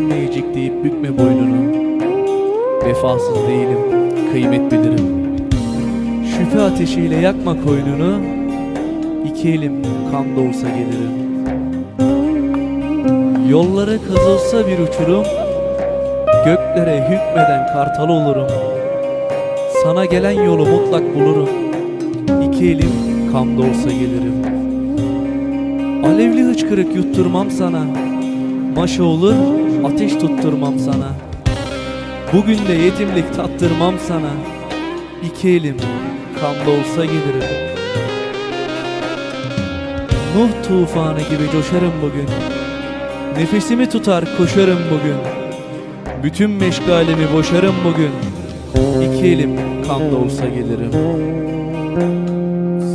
gelmeyecek deyip bükme boynunu. Vefasız değilim, kıymet bilirim. Şüphe ateşiyle yakma koynunu. İki elim kan da olsa gelirim. Yollara kazılsa bir uçurum. Göklere hükmeden kartal olurum. Sana gelen yolu mutlak bulurum. İki elim kan da olsa gelirim. Alevli hıçkırık yutturmam sana. Maşa olur ateş tutturmam sana. Bugün de yetimlik tattırmam sana. İki elim kan da olsa gelirim Nuh tufanı gibi coşarım bugün. Nefesimi tutar koşarım bugün. Bütün meşgalemi boşarım bugün. İki elim kan da olsa gelirim.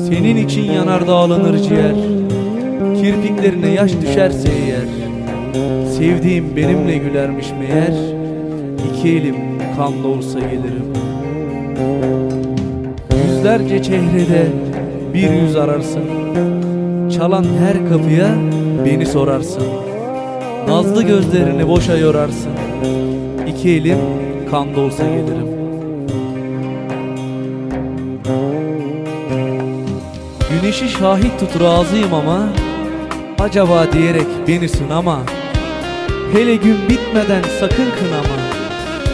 Senin için yanar dağlanır ciğer. Kirpiklerine yaş düşerse eğer Sevdiğim benimle gülermiş meğer İki elim kan da olsa gelirim. Yüzlerce çehrede bir yüz ararsın. Çalan her kapıya beni sorarsın. Nazlı gözlerini boşa yorarsın. İki elim kan da olsa gelirim. Güneşi şahit tut razıyım ama Acaba diyerek beni sınama Hele gün bitmeden sakın kınama.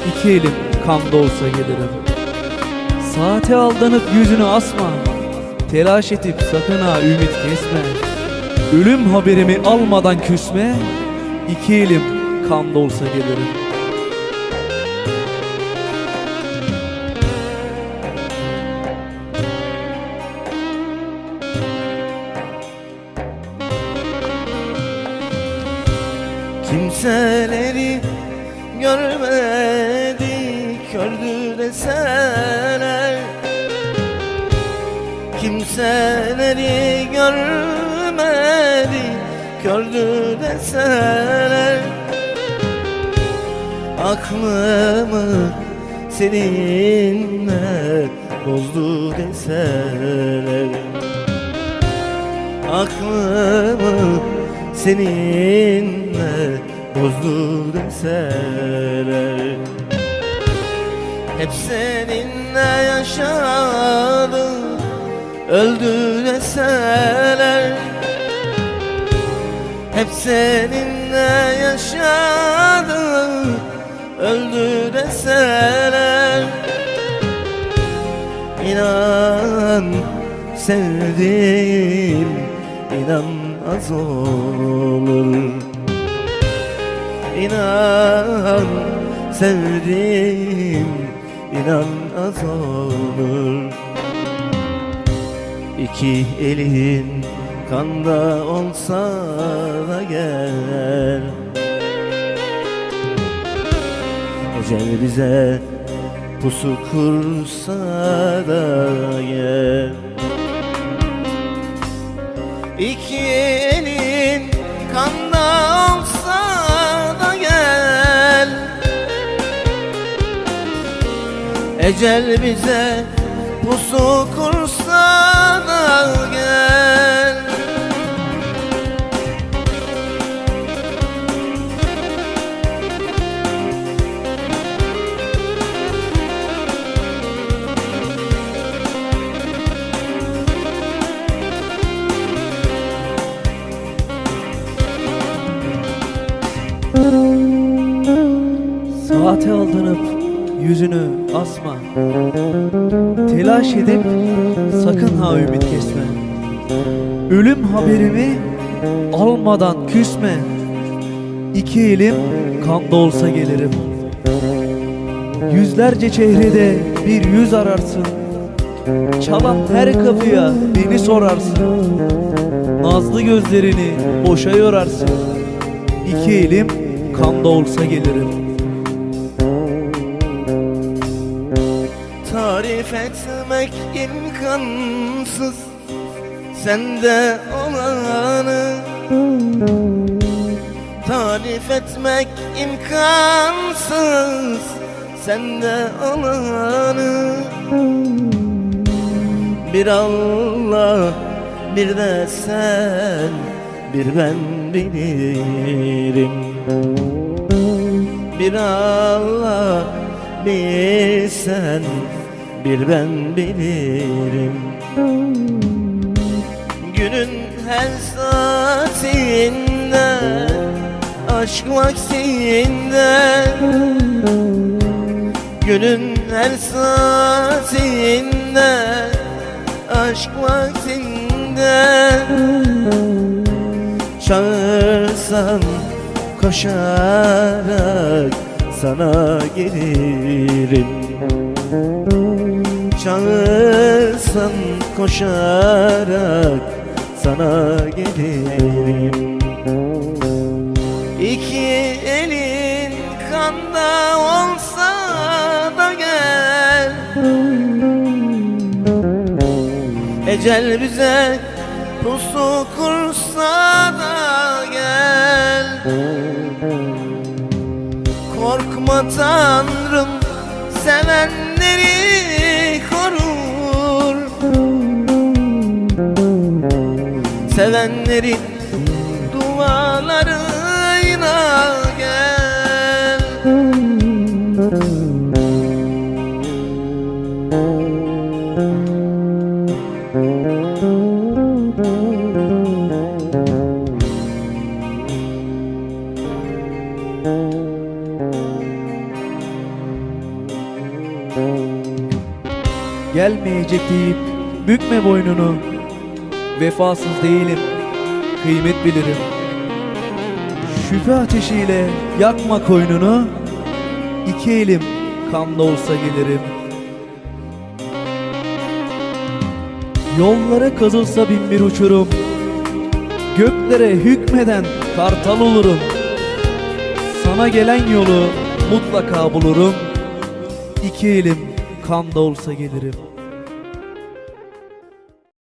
İki elim kanda olsa gelirim. Saate aldanıp yüzünü asma. Telaş edip sakın ha ümit kesme. Ölüm haberimi almadan küsme. İki elim kanda olsa gelirim Kimseleri görmedi kördü deseler. Kimseleri görmedi kördü deseler. Aklımı seninle bozdu deseler. Aklımı seninle bozdu deseler Hep seninle yaşadım öldü deseler Hep seninle yaşadım öldü deseler İnan sevdim inan az olur. İnan sevdim inan az olur. İki elin kanda olsa da gel. Ecel bize pusu kursa da gel İki elin kanda olsa da gel. Ecel bize pusu kursa da gel Saate aldanıp yüzünü asma. Telaş edip sakın ha ümit kesme. Ölüm haberimi almadan küsme. İki elim kanda olsa gelirim. Yüzlerce çehrede bir yüz ararsın. Çalan her kapıya beni sorarsın. Nazlı gözlerini boşa yorarsın İki elim kanda olsa gelirim. Tarif etmek imkansız Sende olanı. Tarif etmek imkansız Sende olanı. Bir Allah bir de sen Bir ben bilirim. Bir Allah Bir sen bir ben bilirim. Günün her saatinde Aşk vaktinde. Günün her saatinde Aşk vaktinde Çağırsan koşarak sana gelirim. Çağırsan koşarak sana gelirim. İki elin kanda olsa da gel. Ecel bize pusu gel Korkma tanrım sevenleri korur. Sevenlerin Gelmeyecek deyip bükme boynunu. Vefasız değilim kıymet bilirim. Şüphe ateşiyle yakma koynunu. İki elim kanda olsa gelirim. Yollara kazılsa bin bir uçurum. Göklere hükmeden kartal olurum. Sana gelen yolu mutlaka bulurum. İki elim kanda olsa gelirim